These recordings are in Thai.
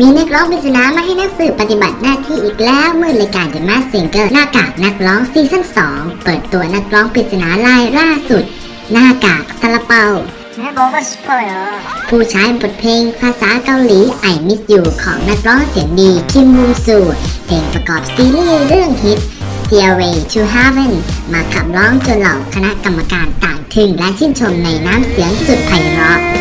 มีนักร้องปริศนามาให้นักสืบปฏิบัติหน้าที่อีกแล้วเมื่อรายการ The Mask Singer หน้ากากนักร้องซีซั่น2 เปิดตัวนักร้องปริศนารายล่าสุด หน้ากากซาลาเปาผู้ใช้บทเพลงภาษาเกาหลี I Miss You ของนักร้องเสียงดีคิมบูซูเพลงประกอบซีรีส์เรื่องฮิต Stairway to Heaven มาขับร้องจนเหล่าคณะกรรมการต่างทึ่งและชื่นชมในน้ำเสียงสุดไพเราะ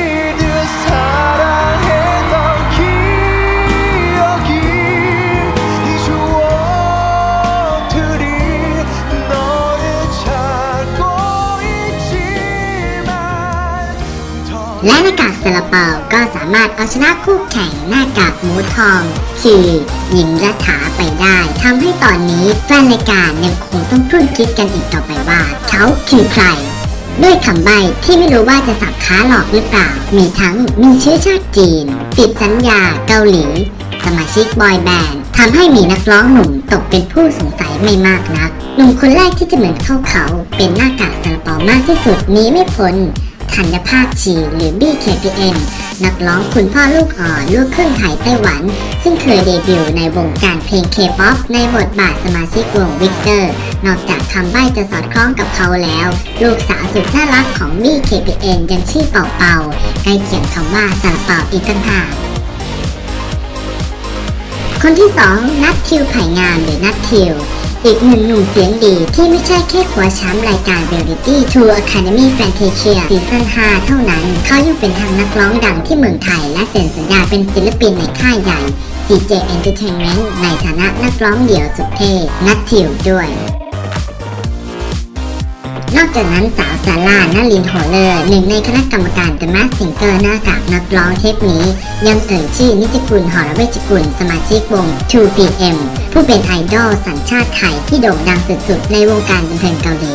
และหน้ากากซาลาเปาก็สามารถเอาชนะคู่แข่งหน้ากากหมูทอง คือหญิงรัฐาไปได้ทำให้ตอนนี้แฟนรายการยังคงต้องทุ่นคิดกันอีกต่อไปว่า เขาคือใครด้วยคำใบ้ที่ไม่รู้ว่าจะสับขาหลอกหรือเปล่า มีทั้งมีเชื้อชาติจีน ติดสัญญาเกาหลี สมาชิกบอยแบนด์ทำให้มีนักร้องหนุ่มตกเป็นผู้สงสัยไม่มากนัก หนุ่มคนแรกที่จะเหมือนเข้าเขา เป็นหน้ากากซาลาเปามากที่สุดหนี้ไม่พ้น ธัญภาคชีหรือ BKPN นักร้องคุณพ่อลูกอ่อนลูกครึ่งไทยไต้หวัน ซึ่งเคยเดบิวต์ในวงการเพลง K-POP ในบทบาทสมาชิกวงวิกเตอร์ นอกจากคำใบ้จะสอดคล้องกับเขาแล้ว ลูกสาวสุดน่ารักของ BKPN ยังชื่อเป่าเป่าใกล้เคียงคำว่าซาลาเปาอีกต่างหากคนที่ 2 นัททิวไผ่งามหรือนัททิว อีกหนึ่งหนุ่มเสียงดีที่ไม่ใช่แค่คว้าแชมป์รายการ Reality Tour Academy Fantasia ซีซั่น5เท่านั้น เขายังเป็นทั้งนักร้องดังที่เมืองไทย และเซ็นสัญญาเป็นศิลปินในค่ายใหญ่ CJ Entertainment ในฐานะนักร้องเดี่ยวสุดเท่นัททิวด้วย นอกจากนั้นสาวซาร่านาลินโฮเลอร์หนึ่งในคณะกรรมการเดอะมาสซิงเกอร์หน้ากากนักร้องเทปนี้ ยังเอ่ยชื่อนิติกุลหอรเวชกุลสมาชิกวง 2PM ผู้เป็นไอดอลสัญชาติไทยที่โด่งดังสุดๆ ในวงการบันเทิงเกาหลี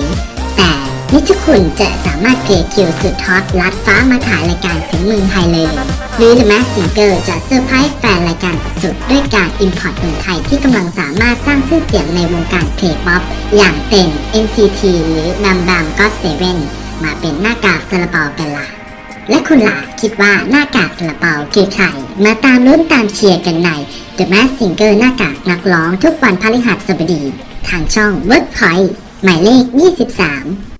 แต่นิติกุลจะสามารถเกลียคิวสุดฮอตลัดฟ้ามาถ่ายรายการถึงเมืองไทยเลย หรือ The Mask Singer จะเซอร์ไพรส์แฟนรายการสุดด้วยการอิมพอร์ตหนุ่มไทยที่กำลังสามารถสร้างชื่อเสียงในวงการเคป๊อปอย่างเป็น NCT หรือบัมบัมก็เซเว่นมาเป็นหน้ากากซาลาเปากันล่ะและคุณล่ะคิดว่าหน้ากากซาลาเปาคือใคร มาตามลุ้นตามเชียร์กันใน The Mask Singer หน้ากากนักร้องทุกวันพฤหัสบดี ทางช่อง Workpoint หมายเลข 23